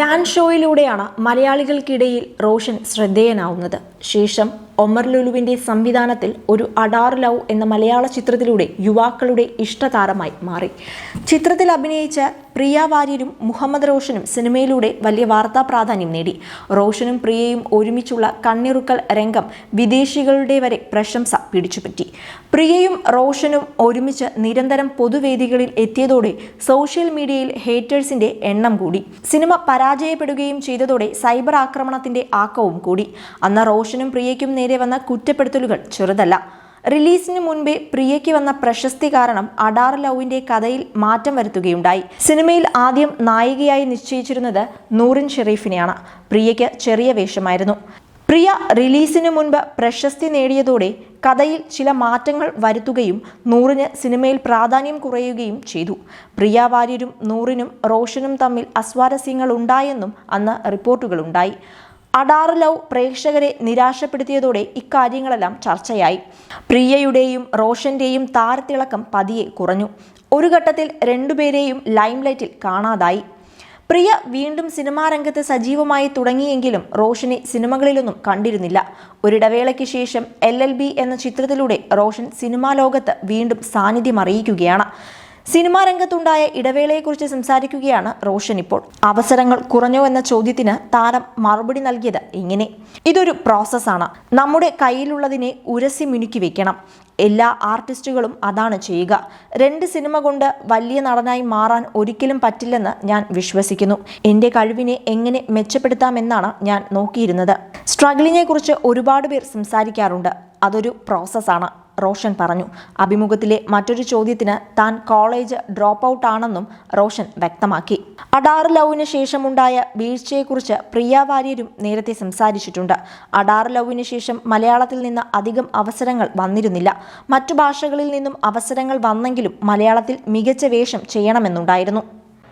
Dance ഷോയിലൂടെയാണ് മലയാളികൾക്കിടയിൽ Roshan ശ്രദ്ധേയനാവുന്നത്. ശേഷം ഒമർ ലുലുവിന്റെ സംവിധാനത്തിൽ ഒരു അഡാർ ലവ് എന്ന മലയാള ചിത്രത്തിലൂടെ യുവാക്കളുടെ ഇഷ്ടതാരമായി മാറി. ചിത്രത്തിൽ അഭിനയിച്ച പ്രിയ വാര്യരും മുഹമ്മദ് റോഷനും സിനിമയിലൂടെ വലിയ വാർത്താ പ്രാധാന്യം നേടി. റോഷനും പ്രിയയും ഒരുമിച്ചുള്ള കണ്ണിറുക്കൽ രംഗം വിദേശികളുടെ വരെ പ്രശംസ പിടിച്ചുപറ്റി. പ്രിയയും റോഷനും ഒരുമിച്ച് നിരന്തരം പൊതുവേദികളിൽ എത്തിയതോടെ സോഷ്യൽ മീഡിയയിൽ ഹേറ്റേഴ്സിന്റെ എണ്ണം കൂടി. സിനിമ പരാജയപ്പെടുകയും ചെയ്തതോടെ സൈബർ ആക്രമണത്തിന്റെ ആക്കവും കൂടി. അന്ന് റോഷനും പ്രിയയ്ക്കും നേരെ വന്ന കുറ്റപ്പെടുത്തലുകൾ ചെറുതല്ല. റിലീസിന് മുൻപേ പ്രിയയ്ക്ക് വന്ന പ്രശസ്തി കാരണം അഡാർ ലവിന്റെ കഥയിൽ മാറ്റം വരുത്തുകയുണ്ടായി. സിനിമയിൽ ആദ്യം നായികയായി നിശ്ചയിച്ചിരുന്നത് നൂറിൻ ഷെറീഫിനെയാണ് പ്രിയയ്ക്ക് ചെറിയ വേഷമായിരുന്നു. പ്രിയ റിലീസിന് മുൻപ് പ്രശസ്തി നേടിയതോടെ കഥയിൽ ചില മാറ്റങ്ങൾ വരുത്തുകയും നൂറിന് സിനിമയിൽ പ്രാധാന്യം കുറയുകയും ചെയ്തു. പ്രിയ വാര്യരും നൂറിനും റോഷനും തമ്മിൽ അസ്വാരസ്യങ്ങൾ ഉണ്ടായെന്നും അന്ന് റിപ്പോർട്ടുകളുണ്ടായി. അഡാർ ലവ് പ്രേക്ഷകരെ നിരാശപ്പെടുത്തിയതോടെ ഇക്കാര്യങ്ങളെല്ലാം ചർച്ചയായി. പ്രിയയുടെയും റോഷന്റെയും താരത്തിളക്കം പതിയെ കുറഞ്ഞു. ഒരു ഘട്ടത്തിൽ രണ്ടുപേരെയും ലൈംലൈറ്റിൽ കാണാതായി. പ്രിയ വീണ്ടും സിനിമാ രംഗത്ത് സജീവമായി തുടങ്ങിയെങ്കിലും റോഷനെ സിനിമകളിലൊന്നും കണ്ടിരുന്നില്ല. ഒരിടവേളയ്ക്ക് ശേഷം എൽ എൽ ബി എന്ന ചിത്രത്തിലൂടെ റോഷൻ സിനിമാ ലോകത്ത് വീണ്ടും സാന്നിധ്യം അറിയിക്കുകയാണ്. സിനിമാ രംഗത്തുണ്ടായ ഇടവേളയെക്കുറിച്ച് സംസാരിക്കുകയാണ് റോഷൻ ഇപ്പോൾ. അവസരങ്ങൾ കുറഞ്ഞോ എന്ന ചോദ്യത്തിന് താരം മറുപടി നൽകിയത് ഇങ്ങനെ. ഇതൊരു പ്രോസസ്സാണ് നമ്മുടെ കയ്യിലുള്ളതിനെ ഉരസി മിനുക്കി വെക്കണം. എല്ലാ ആർട്ടിസ്റ്റുകളും അതാണ് ചെയ്യുക. രണ്ട് സിനിമ കൊണ്ട് വലിയ നടനായി മാറാൻ ഒരിക്കലും പറ്റില്ലെന്ന് ഞാൻ വിശ്വസിക്കുന്നു. എന്റെ കഴിവിനെ എങ്ങനെ മെച്ചപ്പെടുത്താമെന്നാണ് ഞാൻ നോക്കിയിരുന്നത്. സ്ട്രഗിളിനെ കുറിച്ച് ഒരുപാട് പേർ സംസാരിക്കാറുണ്ട്. അതൊരു പ്രോസസ്സാണ് റോഷൻ പറഞ്ഞു. അഭിമുഖത്തിലെ മറ്റൊരു ചോദ്യത്തിന് താൻ കോളേജ് ഡ്രോപ്പ് ഔട്ട് ആണെന്നും റോഷൻ വ്യക്തമാക്കി. അഡാർ ലവിന് ശേഷമുണ്ടായ വീഴ്ചയെക്കുറിച്ച് പ്രിയ വാര്യരും നേരത്തെ സംസാരിച്ചിട്ടുണ്ട്. അഡാർ ലവിന് ശേഷം മലയാളത്തിൽ നിന്ന് അധികം അവസരങ്ങൾ വന്നിരുന്നില്ല. മറ്റു ഭാഷകളിൽ നിന്നും അവസരങ്ങൾ വന്നെങ്കിലും മലയാളത്തിൽ മികച്ച വേഷം ചെയ്യണമെന്നുണ്ടായിരുന്നു.